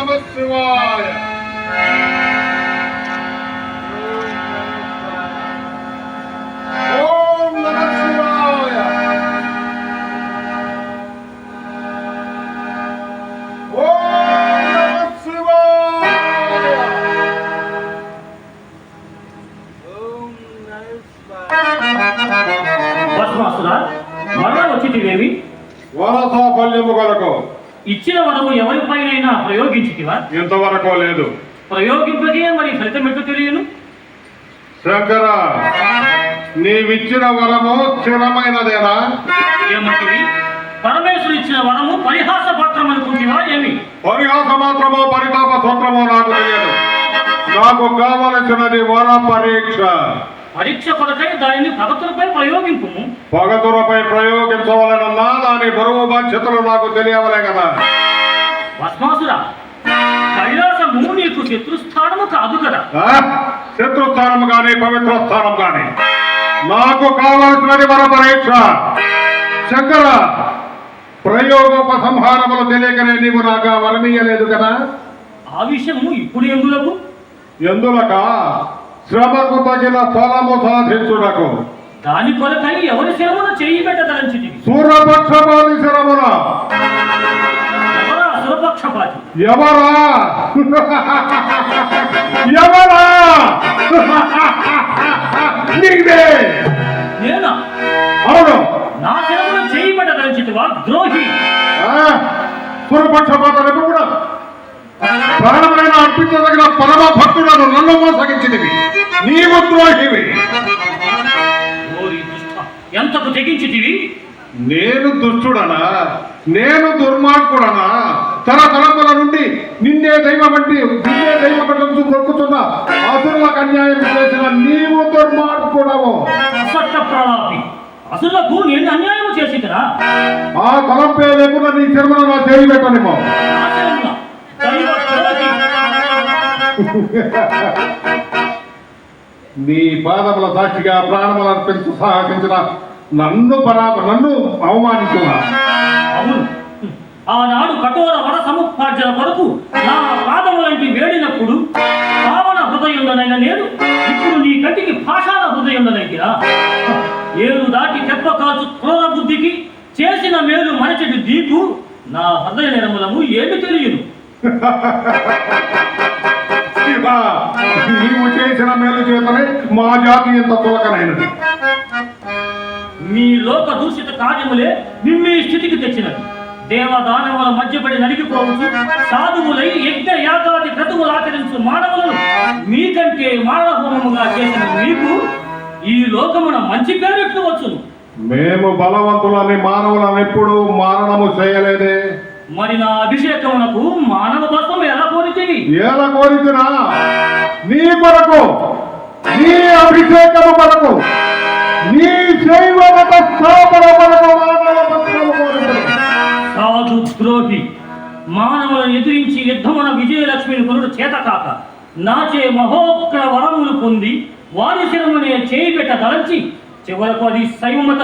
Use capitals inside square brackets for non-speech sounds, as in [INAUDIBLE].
నమ శివాయ ఓం నమ శివాయ ఓం నమ శివాయ భస్మాసురా మరణ వచ్చితివేమి? వరసాఫల్యము కొరకు. ఇచ్చిన వరము ఎవరిపైనైనా ప్రయోగించితివా? ఇంతవరకు లేదు. ప్రయోగింపగే మరి ఫలితం ఎట్లు తెలియను? శంకర నీవిచ్చిన వరము స్థిరమైనదేనా ఏమంటివి? పరమేశ్వరు ఇచ్చిన వరము పరిహాస పాత్రం అనుకుంటున్నా ఏమి? పరిహాస మాత్రమో పరితాప సూత్రమో నాకు తెలియదు. నాకు కావలసినది వర పరీక్ష. పరీక్ష కొరకై దానిని భగతులపై ప్రయోగింపు భగతులపై ప్రయోగించవలనన్నా దాని బరువు బాధ్యతలు నాకు తెలియవలే కదా భస్మాసురా కైలాసము నీకు శత్రుస్థానము కాదు కదా? ఆ? శత్రుస్థానం గాని పవిత్ర స్థానం గాని. నాకు కావలసినది వర పరీక్ష శంకర ప్రయోగోపసంహారములు తెలియకనే నీవు నాకు వరమీయలేదు కదా? ఆ విషయము ఇప్పుడు ఎందులకు ఎందులక? శ్రమకు తగిన ఫలము సాధించుటకు దాని కొరకై ఎవరి శరమున చేయి పెట్టదలంచితివి? సూర్యపక్షపాది శరమున. ఎవరా అసురపక్షపాతి ఎవరా? ఎవరా? నీవే. నేనా? అవును. నా శరమున చేయి పెట్టదలంచితివా? ద్రోహి. ఆ, సూర్యపక్షపాతలకు కూడా ప్రాణమైన అర్పించదగిన పరమ భక్తులను నన్ను మోసగించినవి. నీవు ద్రోహివి. ఎంతకు తెగించితివి? నేను దుష్టుడనా? నేను దుర్మార్గుడనా? తరతరముల నుండి నిన్నే దైవమంటి నిన్నే దైవమంటూ మొక్కుతున్న అసురులకు అన్యాయం చేసిన నీవు దుర్మార్గుడవు. అసత్య ప్రలాపి అసలకు నేను అన్యాయం చేసి కదా ఆ తలంపే లేకుండా నీ శర్మను నా చేయి పెట్టనేమో నీ పాదముల సాక్షిగా ప్రాణములు అర్పించు సాహసించిన నన్ను పరా నన్ను అవమానించున్నా. అవును. ఆనాడు కఠోర వర సముపార్జన కొరకు నా పాదములంటి వేడినప్పుడు పావన హృదయంలోనైనా నేను ఇప్పుడు నీ కంటికి పాషాణ హృదయంలోనైనా ఏరు దాటి తెప్ప కాచు క్రూర బుద్ధికి చేసిన మేలు మరచటి దీపు నా హృదయ నిర్మలము ఏమి తెలియదు. [LAUGHS] శివ, నీవు చేసిన మేలు చేతనే మా జాతి ఎంత తులకనైనది. మీ లోక దూషిత కార్యములే మిమ్మీ స్థితికి తెచ్చినది దేవదానముల మధ్యపడి నలిగిపోవచ్చు. సాధువులై యజ్ఞ యాగాది క్రతువులు ఆచరించు మానవులను మీకంటే మానవహోమముగా చేసిన మీకు ఈ లోకమున మంచి పేరు ఎట్లు వచ్చును. మేము బలవంతులని మానవులను ఎప్పుడు మారణము చేయలేదే. మరి నా అభిషేకమునకు మానవ తత్వం ఎలా కోరితేవి ఏల కోరికనా నీ కొరకు నీ అభిషేకము కొరకు నీ శైవమత స్థాపన కొరకు. సాధు ద్రోహి మానవులను ఎదిరించి యుద్ధమున విజయలక్ష్మిని కొనుడు చేతకాక నాచే మహోగ్ర వరములు పొంది వారి శిరమునే చేయి పెట్ట తలంచి చివరకు అది శైవమత